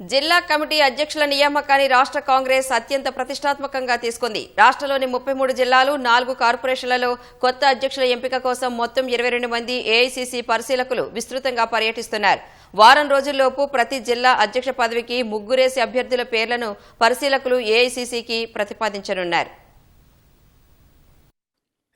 జిల్లా కమిటీ అధ్యక్షుల నియామకాన్ని రాష్ట్ర కాంగ్రెస్ అత్యంత ప్రతిష్టాత్మకంగా తీసుకుంది. రాష్ట్రంలోని ముప్పై మూడు జిల్లాలు నాలుగు కార్పొరేషన్లలో కొత్త అధ్యక్షుల ఎంపిక కోసం మొత్తం ఇరవై రెండు మంది ఏఐసీసీ పరిశీలకులు విస్తృతంగా పర్యటిస్తున్నారు. వారం రోజుల్లోపు ప్రతి జిల్లా అధ్యక్ష పదవికి ముగ్గురేసి అభ్యర్థుల పేర్లను పరిశీలకులు ఏఐసీసీకి ప్రతిపాదించనున్నారు.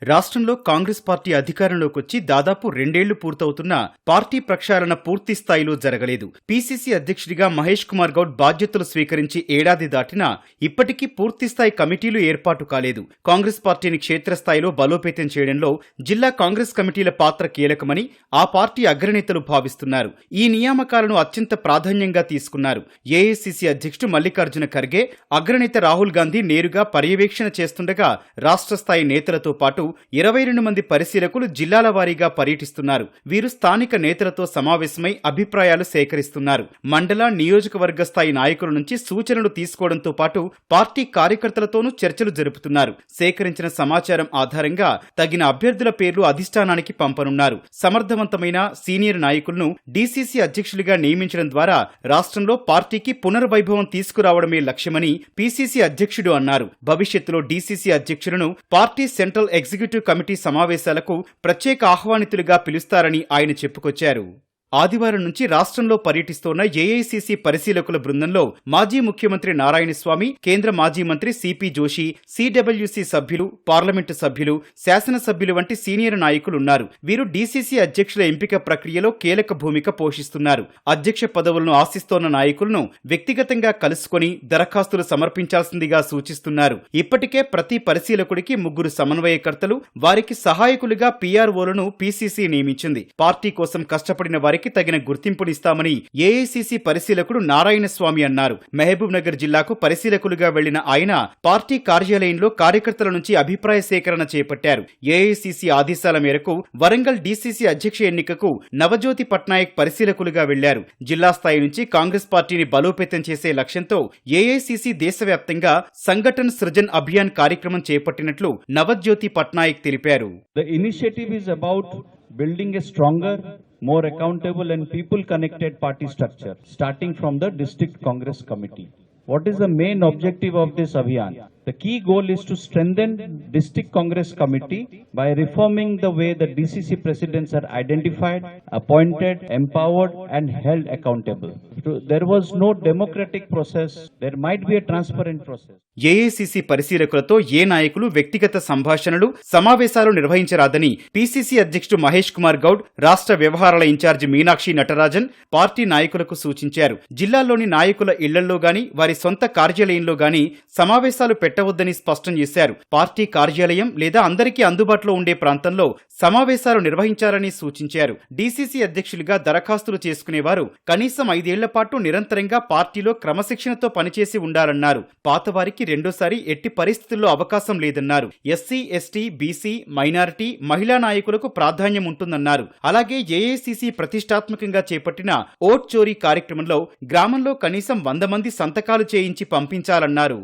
రాష్ట్రంలో కాంగ్రెస్ పార్టీ అధికారంలోకి వచ్చి దాదాపు రెండేళ్ళు పూర్తవుతున్నా పార్టీ ప్రక్షాళన పూర్తి స్థాయిలో జరగలేదు. పీసీసీ అధ్యక్షుడిగా మహేష్ కుమార్ గౌడ్ బాధ్యతలు స్వీకరించి ఏడాది దాటినా ఇప్పటికీ పూర్తిస్థాయి కమిటీలు ఏర్పాటు కాలేదు. కాంగ్రెస్ పార్టీని క్షేత్రస్థాయిలో బలోపేతం చేయడంలో జిల్లా కాంగ్రెస్ కమిటీల పాత్ర కీలకమని ఆ పార్టీ అగ్రనేతలు భావిస్తున్నారు. ఈ నియామకాలను అత్యంత ప్రాధాన్యంగా తీసుకున్నారు. ఏఐసీసీ అధ్యక్షుడు మల్లికార్జున ఖర్గే అగ్రనేత రాహుల్ గాంధీ నేరుగా పర్యవేక్షణ చేస్తుండగా రాష్ట్ర స్థాయి నేతలతో పాటు ఇరవై రెండు మంది పరిశీలకులు జిల్లాల వారీగా పర్యటిస్తున్నారు. వీరు స్థానిక నేతలతో సమావేశమై అభిప్రాయాలు సేకరిస్తున్నారు. మండల నియోజకవర్గ స్థాయి నాయకుల నుంచి సూచనలు తీసుకోవడంతో పాటు పార్టీ కార్యకర్తలతోనూ చర్చలు జరుపుతున్నారు. సేకరించిన సమాచారం ఆధారంగా తగిన అభ్యర్థుల పేర్లు అధిష్టానానికి పంపనున్నారు. సమర్థవంతమైన సీనియర్ నాయకులను డీసీసీ అధ్యక్షులుగా నియమించడం ద్వారా రాష్ట్రంలో పార్టీకి పునర్వైభవం తీసుకురావడమే లక్ష్యమని పీసీసీ అధ్యక్షుడు అన్నారు. భవిష్యత్తులో డీసీసీ అధ్యక్షులను పార్టీ సెంట్రల్ ఎగ్జిక్యూటివ్ కమిటీ సమావేశాలకు ప్రత్యేక ఆహ్వానితులుగా పిలుస్తారని ఆయన చెప్పుకొచ్చారు. ఆదివారం నుంచి రాష్ట్రంలో పర్యటిస్తోన్న ఏఐసీసీ పరిశీలకుల బృందంలో మాజీ ముఖ్యమంత్రి నారాయణస్వామి కేంద్ర మాజీ మంత్రి సిపి జోషి సిడబ్ల్యూసీ సభ్యులు పార్లమెంటు సభ్యులు శాసనసభ్యులు వంటి సీనియర్ నాయకులున్నారు వీరు డీసీసీ అధ్యక్షుల ఎంపిక ప్రక్రియలో కీలక భూమిక పోషిస్తున్నారు. అధ్యక్ష పదవులను ఆశిస్తోన్న నాయకులను వ్యక్తిగతంగా కలుసుకొని దరఖాస్తులు సమర్పించాల్సిందిగా సూచిస్తున్నారు. ఇప్పటికే ప్రతి పరిశీలకుడికి ముగ్గురు సమన్వయకర్తలు వారికి సహాయకులుగా పీఆర్ఓలను పీసీసీ నియమించింది. పార్టీ కోసం కష్టపడిన వారికి తగిన గుర్తింపునిస్తామని ఏఐసీసీ పరిశీలకుడు నారాయణస్వామి అన్నారు. మహబూబ్ నగర్ జిల్లాకు పరిశీలకులుగా వెళ్ళిన ఆయన పార్టీ కార్యాలయంలో కార్యకర్తల నుంచి అభిప్రాయ సేకరణ చేపట్టారు. ఏఐసీసీ ఆదేశాల మేరకు వరంగల్ డీసీసీ అధ్యక్ష ఎన్నికకు నవజ్యోతి పట్నాయక్ పరిశీలకులుగా వెళ్ళారు జిల్లా స్థాయి నుంచి కాంగ్రెస్ పార్టీని బలోపేతం చేసే లక్ష్యంతో ఏఐసీసీ దేశవ్యాప్తంగా సంఘటన సృజన్ అభియాన్ కార్యక్రమం చేపట్టినట్లు నవజ్యోతి పట్నాయక్ తెలిపారు. The initiative is about building a stronger, more accountable and people connected party structure, starting from the district congress committee. What is the main objective of this Abhiyan? The key goal is to strengthen district congress committee by reforming the way the DCC presidents are identified, appointed, empowered and held accountable. There was no democratic process. There might be a transparent process. AICC పరిశీలకులతో ఏ నాయకులు వ్యక్తిగత సంభాషణలు సమావేశాలు నిర్వహించరాదని PCC అధ్యక్షుడు మహేష్ కుమార్ గౌడ్ రాష్ట్ర వ్యవహారాల incharge Meenakshi Natarajan party నాయకులకు సూచించారు జిల్లాలోని నాయకుల ఇళ్ళలో గాని వారి సొంత కార్యాలయంలో గాని సమావేశాలు పెట్ట పెట్టవద్దని స్పష్టం చేశారు. పార్టీ కార్యాలయం లేదా అందరికీ అందుబాటులో ఉండే ప్రాంతంలో సమావేశాలు నిర్వహించాలని సూచించారు. డీసీసీ అధ్యక్షులుగా దరఖాస్తులు చేసుకునేవారు. కనీసం ఐదేళ్ళ పాటు నిరంతరంగా పార్టీలో క్రమశిక్షణతో పనిచేసి ఉండాలన్నారు. పాతవారికి రెండోసారి ఎట్టి పరిస్థితుల్లో అవకాశం లేదన్నారు. ఎస్సీ ఎస్టీ బీసీ మైనారిటీ మహిళా నాయకులకు ప్రాధాన్యం ఉంటుందన్నారు. అలాగే ఏఐసీసీ ప్రతిష్టాత్మకంగా చేపట్టిన ఓట్ చోరీ కార్యక్రమంలో గ్రామంలో కనీసం వంద మంది సంతకాలు చేయించి పంపించాలన్నారు.